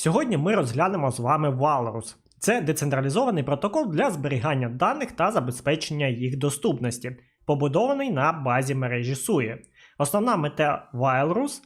Сьогодні ми розглянемо з вами Walrus. Це децентралізований протокол для зберігання даних та забезпечення їх доступності, побудований на базі мережі SUI. Основна мета Walrus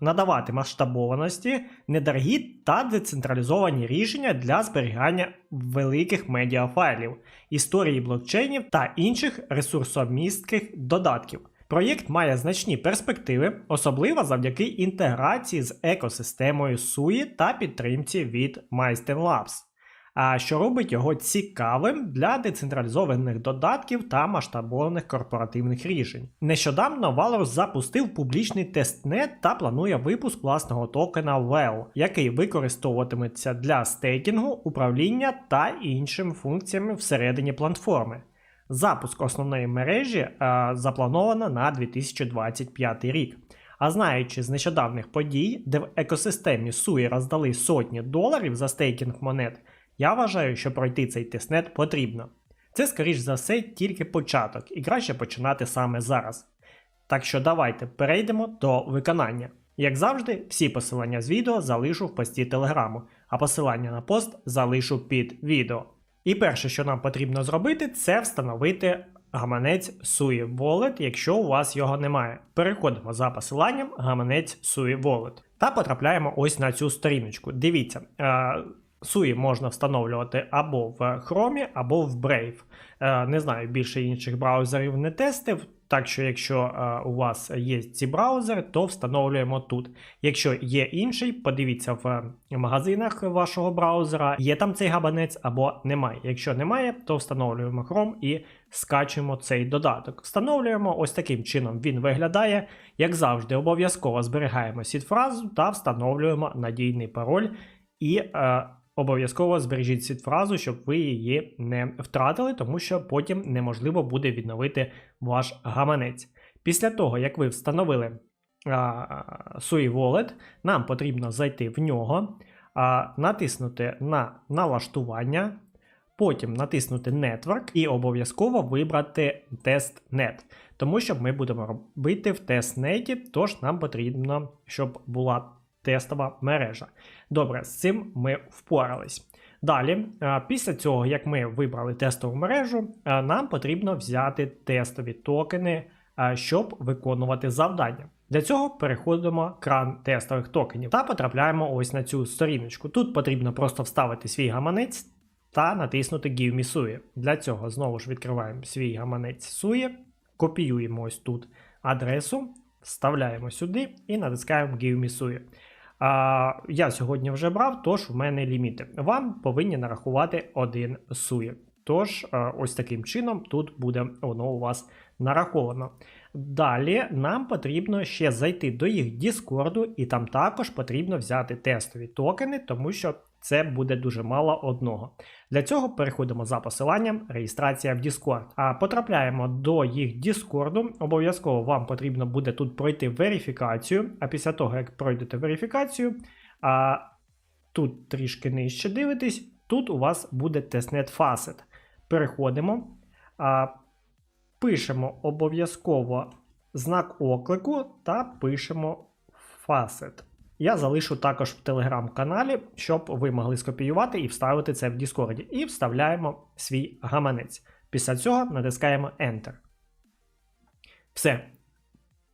надавати масштабованості, недорогі та децентралізовані рішення для зберігання великих медіафайлів, історії блокчейнів та інших ресурсомістких додатків. Проєкт має значні перспективи, особливо завдяки інтеграції з екосистемою SUI та підтримці від Meister Labs, а що робить його цікавим для децентралізованих додатків та масштабованих корпоративних рішень. Нещодавно Valorous запустив публічний тестнет та планує випуск власного токена WELL, який використовуватиметься для стейкінгу, управління та іншими функціями всередині платформи. Запуск основної мережі е, заплановано на 2025 рік. А знаючи з нещодавних подій, де в екосистемі SUI роздали сотні доларів за стейкінг монет, я вважаю, що пройти цей тестнет потрібно. Це, скоріш за все, тільки початок, і краще починати саме зараз. Так що давайте перейдемо до виконання. Як завжди, всі посилання з відео залишу в пості телеграму, а посилання на пост залишу під відео. І перше, що нам потрібно зробити, це встановити гаманець SUI Wallet, якщо у вас його немає. Переходимо за посиланням гаманець SUI Wallet та потрапляємо ось на цю сторіночку. Дивіться, е, SUI можна встановлювати або в Chrome, або в Brave. Е, Не знаю, більше інших браузерів не тестив. Так що, якщо е, у вас є ці браузери, то встановлюємо тут. Якщо є інший, подивіться в магазинах вашого браузера, є там цей габанець або немає. Якщо немає, то встановлюємо Chrome і скачуємо цей додаток. Встановлюємо ось таким чином він виглядає. Як завжди, обов'язково зберігаємо сід-фразу та встановлюємо надійний пароль і. Е, Обов'язково збережіть сід-фразу, щоб ви її не втратили, тому що потім неможливо буде відновити ваш гаманець. Після того, як ви встановили а, SUI Wallet, нам потрібно зайти в нього, а, натиснути на налаштування, потім натиснути Network і обов'язково вибрати тестнет. Тому що ми будемо робити в тестнеті, тож нам потрібно, щоб була тестова мережа. Добре, з цим ми впорались. Далі, е, після цього, як ми вибрали тестову мережу, е, нам потрібно взяти тестові токени, е, щоб виконувати завдання. Для цього переходимо кран тестових токенів та потрапляємо ось на цю сторіночку. Тут потрібно просто вставити свій гаманець та натиснути Give me SUI. Для цього знову ж відкриваємо свій гаманець SUI, копіюємо ось тут адресу, вставляємо сюди і натискаємо Give me SUI. А, Я сьогодні вже брав, тож в мене ліміти. Вам повинні нарахувати один сує. Тож, ось таким чином тут буде воно у вас нараховано. Далі нам потрібно ще зайти до їх Діскорду, і там також потрібно взяти тестові токени, тому що це буде дуже мало одного. Для цього переходимо за посиланням реєстрація в Discord. А потрапляємо до їх Діскорду. Обов'язково вам потрібно буде тут пройти верифікацію. А після того, як пройдете верифікацію, а тут трішки нижче дивитесь, тут у вас буде тестнет Facet. Переходимо, а, пишемо обов'язково знак оклику та пишемо Facet. Я залишу також в телеграм-каналі, щоб ви могли скопіювати і вставити це в Діскорді. І вставляємо свій гаманець. Після цього натискаємо Enter. Все.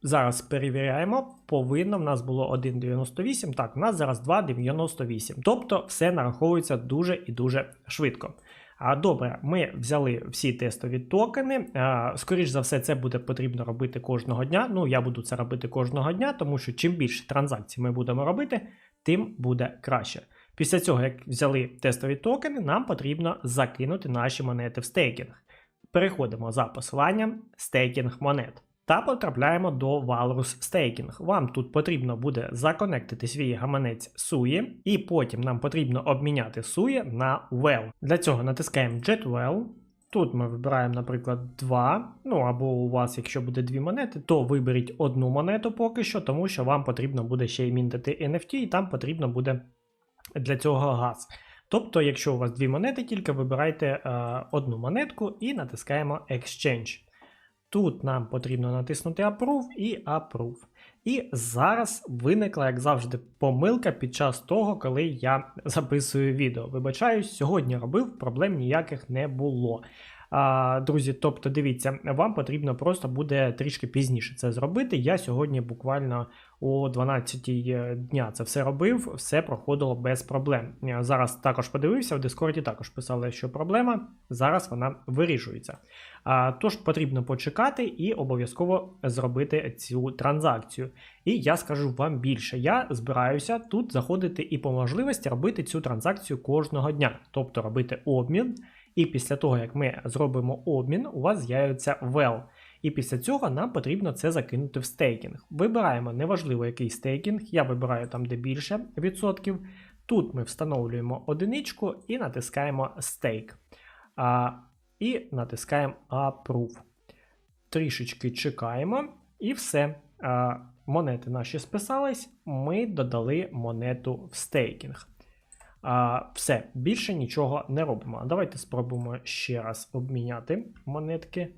Зараз перевіряємо. Повинно в нас було 1,98. Так, в нас зараз 2,98. Тобто все нараховується дуже і дуже швидко. Добре, ми взяли всі тестові токени. Скоріш за все, це буде потрібно робити кожного дня. Ну, я буду це робити кожного дня, тому що чим більше транзакцій ми будемо робити, тим буде краще. Після цього, як взяли тестові токени, нам потрібно закинути наші монети в стейкінг. Переходимо за посиланням стейкінг монет. Та потрапляємо до Walrus Staking. Вам тут потрібно буде законектити свій гаманець SUI, і потім нам потрібно обміняти SUI на WEL. Для цього натискаємо JetWell. Тут ми вибираємо, наприклад, 2. Ну або у вас, якщо буде дві монети, то виберіть одну монету поки що, тому що вам потрібно буде ще й мінтити NFT, і там потрібно буде для цього газ. Тобто, якщо у вас дві монети, тільки вибирайте е, одну монетку і натискаємо Exchange. Тут нам потрібно натиснути Approve і Approve. І зараз виникла, як завжди, помилка під час того, коли я записую відео. Вибачаюсь, сьогодні робив, проблем ніяких не було. Друзі, тобто, дивіться, вам потрібно просто буде трішки пізніше це зробити. Я сьогодні буквально о 12 дня це все робив, все проходило без проблем. Я Зараз також подивився, в Дискорді також писали, що проблема. Зараз вона вирішується. Тож потрібно почекати і обов'язково зробити цю транзакцію. І я скажу вам більше. Я збираюся тут заходити і по можливості робити цю транзакцію кожного дня, тобто робити обмін. І після того, як ми зробимо обмін, у вас з'явиться well. І після цього нам потрібно це закинути в стейкінг. Вибираємо неважливо який стейкінг, я вибираю там, де більше відсотків. Тут ми встановлюємо одиничку і натискаємо стейк. А, І натискаємо Approve. Трішечки чекаємо, і все. А, Монети наші списались, ми додали монету в стейкінг. А, Все, більше нічого не робимо. Давайте спробуємо ще раз обміняти монетки.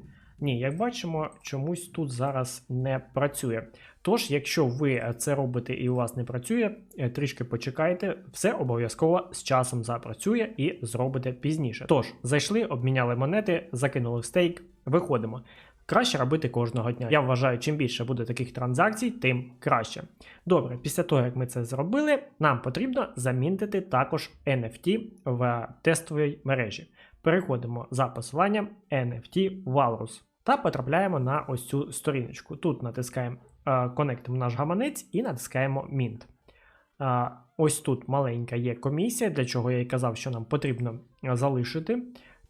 Ні, як бачимо, чомусь тут зараз не працює. Тож, якщо ви це робите і у вас не працює, е, трішки почекайте, все обов'язково з часом запрацює і зробите пізніше. Тож, зайшли, обміняли монети, закинули в стейк, виходимо. Краще робити кожного дня. Я вважаю, чим більше буде таких транзакцій, тим краще. Добре, після того, як ми це зробили, нам потрібно замінтити також NFT в тестовій мережі. Переходимо за посиланням NFT Walrus та потрапляємо на ось цю сторіночку. Тут натискаємо конектимо наш гаманець і натискаємо Mint. Ось тут маленька є комісія, для чого я і казав, що нам потрібно залишити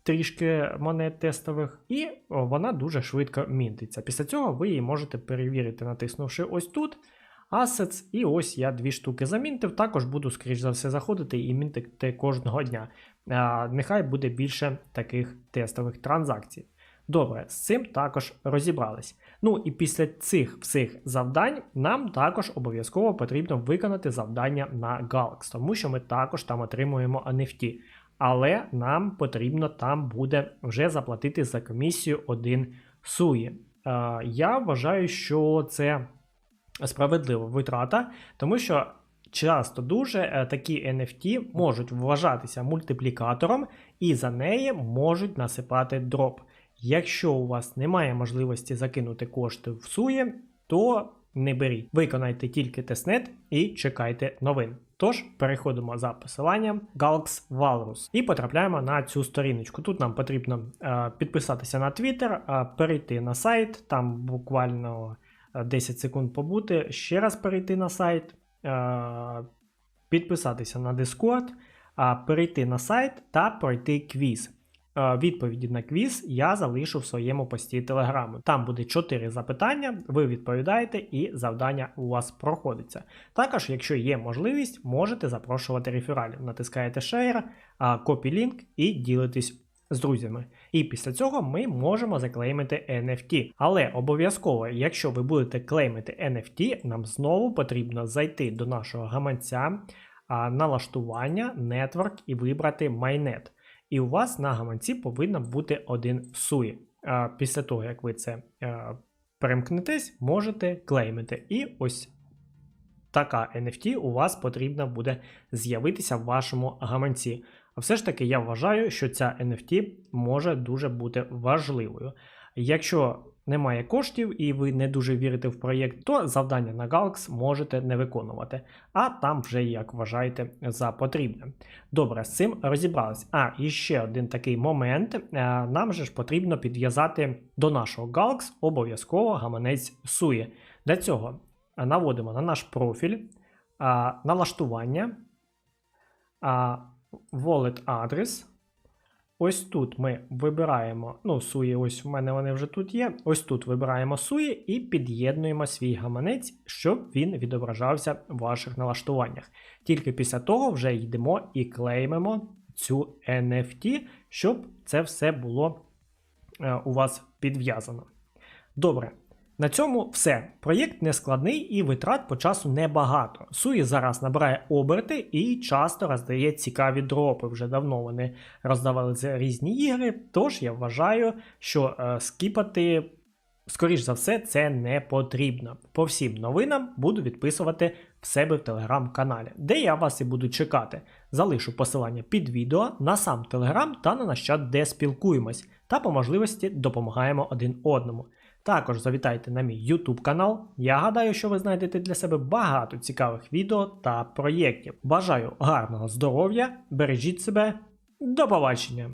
трішки монет тестових, і вона дуже швидко мінтиться. Після цього ви її можете перевірити, натиснувши ось тут. Assets, і ось я дві штуки замінтив. Також буду, скоріш за все, заходити і мінтити кожного дня. А, Нехай буде більше таких тестових транзакцій. Добре, з цим також розібрались. Ну і після цих всіх завдань нам також обов'язково потрібно виконати завдання на Galax, тому що ми також там отримуємо NFT але нам потрібно там буде вже заплатити за комісію один суї. Я вважаю, що це справедлива витрата, тому що часто дуже е, такі NFT можуть вважатися мультиплікатором і за неї можуть насипати дроп. Якщо у вас немає можливості закинути кошти в сує, то не беріть. Виконайте тільки тестнет і чекайте новин. Тож переходимо за посиланням Galx Walrus і потрапляємо на цю сторіночку. Тут нам потрібно е, підписатися на Twitter, е, перейти на сайт, там буквально 10 е, секунд побути, ще раз перейти на сайт, е, підписатися на Discord, е, перейти на сайт та пройти квіз. Е, відповіді на квіз я залишу в своєму пості телеграму. Там буде 4 запитання, ви відповідаєте, і завдання у вас проходиться. Також, якщо є можливість, можете запрошувати рефералів. Натискаєте Share, копі лінк і ділитесь. З друзями. І після цього ми можемо заклеймити NFT. Але обов'язково, якщо ви будете клеймити NFT, нам знову потрібно зайти до нашого гаманця, налаштування, Network і вибрати Майнет. І у вас на гаманці повинна бути один суї. Після того, як ви це перемкнетесь, можете клеймити. І ось така NFT у вас потрібна буде з'явитися в вашому гаманці. А все ж таки, я вважаю, що ця NFT може дуже бути важливою. Якщо немає коштів і ви не дуже вірите в проєкт, то завдання на Galax можете не виконувати, а там вже як вважаєте за потрібне. Добре, з цим розібрались. А, і ще один такий момент: е, нам же ж потрібно підв'язати до нашого Galax обов'язково гаманець SUI. Для цього наводимо на наш профіль, налаштування, wallet адрес. Ось тут ми вибираємо, ну, суї, ось в мене вони вже тут є. Ось тут вибираємо суї і під'єднуємо свій гаманець, щоб він відображався в ваших налаштуваннях. Тільки після того вже йдемо і клеймимо цю NFT, щоб це все було е, у вас підв'язано. Добре. На цьому все. Проєкт не складний і витрат по часу небагато. Суї зараз набирає оберти і часто роздає цікаві дропи. Вже давно вони роздавали за різні ігри. Тож я вважаю, що е, скіпати, скоріш за все, це не потрібно. По всім новинам буду відписувати в себе в телеграм-каналі, де я вас і буду чекати. Залишу посилання під відео на сам телеграм та на наш чат, де спілкуємось, та по можливості допомагаємо один одному. Також завітайте на мій YouTube канал. Я гадаю, що ви знайдете для себе багато цікавих відео та проєктів. Бажаю гарного здоров'я, бережіть себе, до побачення!